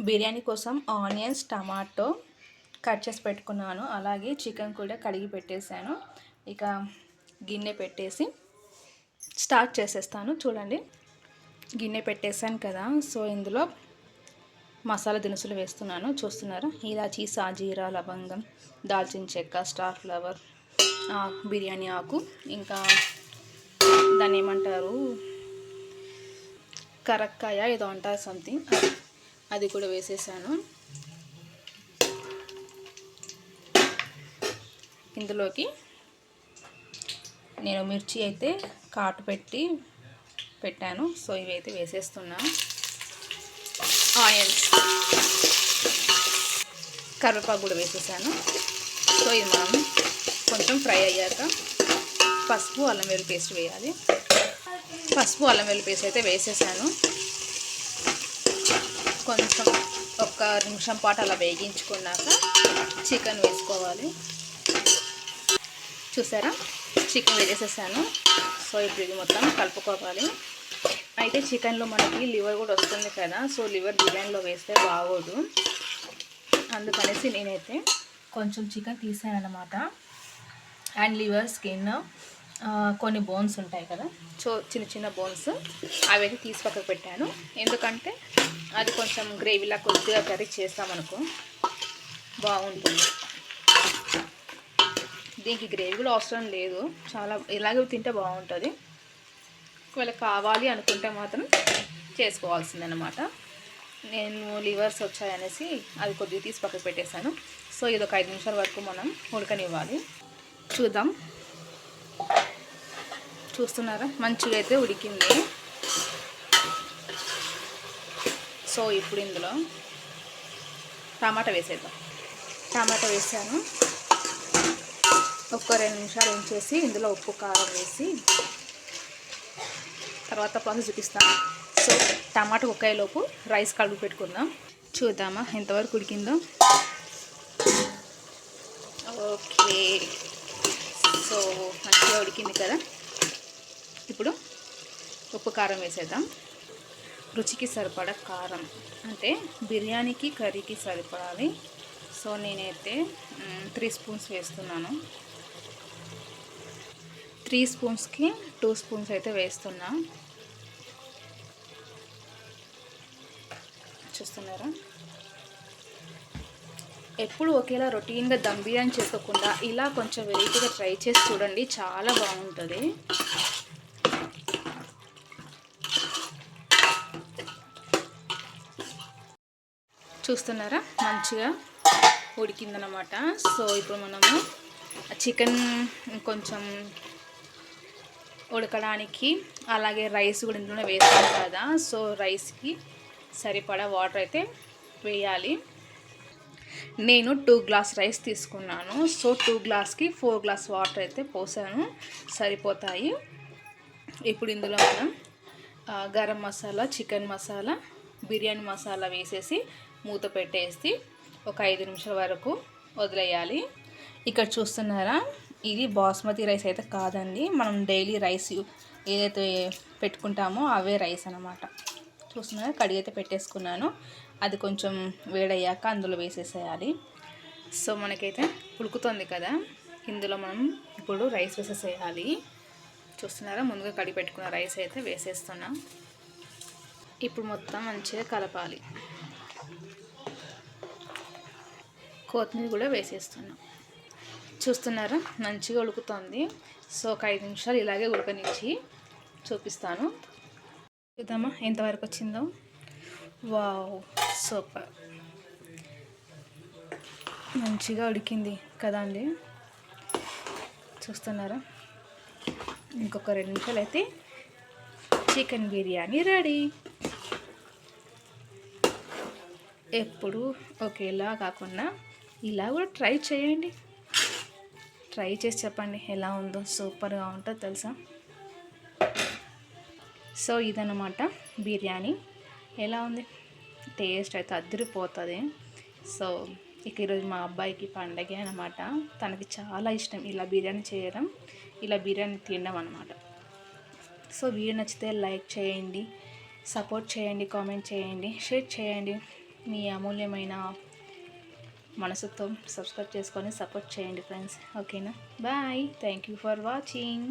బిర్యానీ కోసం onions tomato cut చేసి పెట్టుకున్నాను. అలాగే చికెన్ కూడా కడిగి పెట్టేశాను. ఇక గిన్నె పెట్టేసి స్టార్ట్ చేసేస్తాను. చూడండి గిన్నె పెట్టేశాను కదా. సో ఇందులో మసాలా దినుసులు వేస్తున్నాను. చూస్తున్నారా? ఇలాచీ సాజీరా లవంగం దాల్చిన చెక్క స్టార్ ఫ్లవర్ బిర్యానీ ఆకు ఇంకా దాన్ని ఏమంటారు? కరక్కాయ ఏదో అంటారు సంథింగ్ అది కూడా వేసేసాను. ఇందులోకి నేను మిర్చి అయితే కాటు పెట్టి పెట్టాను. సో ఇవైతే వేసేస్తున్నా. ఆయిల్స్ కరివేపాకు కూడా వేసేసాను. సో ఇది మనం కొంచెం ఫ్రై అయ్యాక పసుపు అల్లం వెల్లుల్లి పేస్ట్ వేయాలి. పసుపు అల్లం వెల్లుల్లి పేస్ట్ అయితే వేసేసాను కొంచెం ఒక నిమిషం పాటు అలా వేగించుకున్నాక చికెన్ వేసుకోవాలి. చూసారా? చికెన్ వేసేసాను. సో ఇప్పుడు ఇది మొత్తం కలుపుకోవాలి. అయితే చికెన్లో మనకి లివర్ కూడా వస్తుంది కదా సో లివర్ బిర్యానీలో వేస్తే బాగోదు. అందుకనేసి నేనైతే కొంచెం చికెన్ తీసాను అనమాట అండ్ లివర్ స్కిన్ కొన్ని బోన్స్ ఉంటాయి కదా. సో చిన్న చిన్న బోన్స్ అవి అయితే తీసి పక్కకు పెట్టాను. ఎందుకంటే అది కొంచెం గ్రేవీలా కొద్దిగా కర్రీ చేస్తామనుకో బాగుంటుంది. దీనికి గ్రేవీ కూడా అవసరం లేదు. చాలా ఇలాగే తింటే బాగుంటుంది. ఒకవేళ కావాలి అనుకుంటే మాత్రం చేసుకోవాల్సిందనమాట నేను లివర్స్ వచ్చాయనేసి అది కొద్దిగా తీసి పక్కకు పెట్టేశాను. సో ఇది ఒక ఐదు నిమిషాల వరకు మనం ఉడకనివ్వాలి. చూద్దాం. చూస్తున్నారా? మంచిగా అయితే ఉడికింది. సో ఇప్పుడు ఇందులో టమాటా వేసేద్దాం. టమాటా వేసాను. ఒక రెండు నిమిషాలు ఉంచేసి ఇందులో ఉప్పు కారం వేసి తర్వాత ప్రాసెస్ చూపిస్తాను. సో టమాటా ఒకేలోపు రైస్ కలుపు పెట్టుకుందాం. చూద్దామా ఎంతవరకు ఉడికిందో. ఓకే. సో మంచిగా ఉడికింది కదా. ఇప్పుడు ఉప్పు కారం వేసేద్దాం. రుచికి సరిపడా కారం. అంటే బిర్యానీకి కర్రీకి సరిపడాలి. సో నేనైతే త్రీ స్పూన్స్ వేస్తున్నాను. త్రీ స్పూన్స్కి టూ స్పూన్స్ అయితే వేస్తున్నా. చూస్తున్నారా? ఎప్పుడు ఒకేలా రొటీన్గా దమ్ బిర్యానీ చేసుకోకుండా ఇలా కొంచెం వెరైటీగా ట్రై చేసి చూడండి. చాలా బాగుంటుంది. చూస్తున్నారా? మంచిగా ఉడికిందనమాట సో ఇప్పుడు మనము చికెన్ కొంచెం ఉడకడానికి అలాగే రైస్ కూడా ఇందులోనే వేస్తాం కదా. సో రైస్కి సరిపడా వాటర్ అయితే వేయాలి. నేను టూ గ్లాస్ రైస్ తీసుకున్నాను. సో టూ గ్లాస్కి ఫోర్ గ్లాస్ వాటర్ అయితే పోసాను. సరిపోతాయి. ఇప్పుడు ఇందులో మనం గరం మసాలా చికెన్ మసాలా బిర్యానీ మసాలా వేసేసి మూత పెట్టేసి ఒక ఐదు నిమిషాల వరకు వదిలేయాలి. ఇక్కడ చూస్తున్నారా? ఇది బాస్మతి రైస్ అయితే కాదండి. మనం డైలీ రైస్ ఏదైతే పెట్టుకుంటామో అవే రైస్ అనమాట చూస్తున్నారా? కడిగి అయితే పెట్టేసుకున్నాను. అది కొంచెం వేడయ్యాక అందులో వేసేసేయాలి. సో మనకైతే ఉడుకుతుంది కదా? ఇందులో మనం ఇప్పుడు రైస్ వేసేసేయాలి. చూస్తున్నారా? ముందుగా కడిగి పెట్టుకున్న రైస్ అయితే వేసేస్తున్నాం. ఇప్పుడు మొత్తం మంచిగా కలపాలి. కొత్తిమీర కూడా వేసేస్తున్నాం. చూస్తున్నారా? మంచిగా ఉడుకుతుంది. సో ఒక ఐదు నిమిషాలు ఇలాగే ఉడకనిచ్చి చూపిస్తాను. చూద్దామా ఎంతవరకు వచ్చిందో? వావ్! సూపర్! మంచిగా ఉడికింది కదా అండి? చూస్తున్నారా? ఇంకొక రెండు నిమిషాలు అయితే చికెన్ బిర్యానీ రెడీ. ఎప్పుడు ఒకేలా కాకుండా ఇలా కూడా ట్రై చేయండి. ట్రై చేసి చెప్పండి ఎలా ఉందో సూపర్గా ఉంటుందో తెలుసా? సో ఇదన్నమాట బిర్యానీ. ఎలా ఉంది? టేస్ట్ అయితే అదిరిపోతుంది. సో ఇక ఈరోజు మా అబ్బాయికి పండగే అనమాట తనకి చాలా ఇష్టం ఇలా బిర్యానీ చేయడం. ఇలా బిర్యానీ తినడం అనమాట సో వీడియో నచ్చితే లైక్ చేయండి సపోర్ట్ చేయండి కామెంట్ చేయండి షేర్ చేయండి. మీ అమూల్యమైన మనసుతో సబ్స్క్రైబ్ చేసుకొని సపోర్ట్ చేయండి ఫ్రెండ్స్ ఓకేనా bye thank you for watching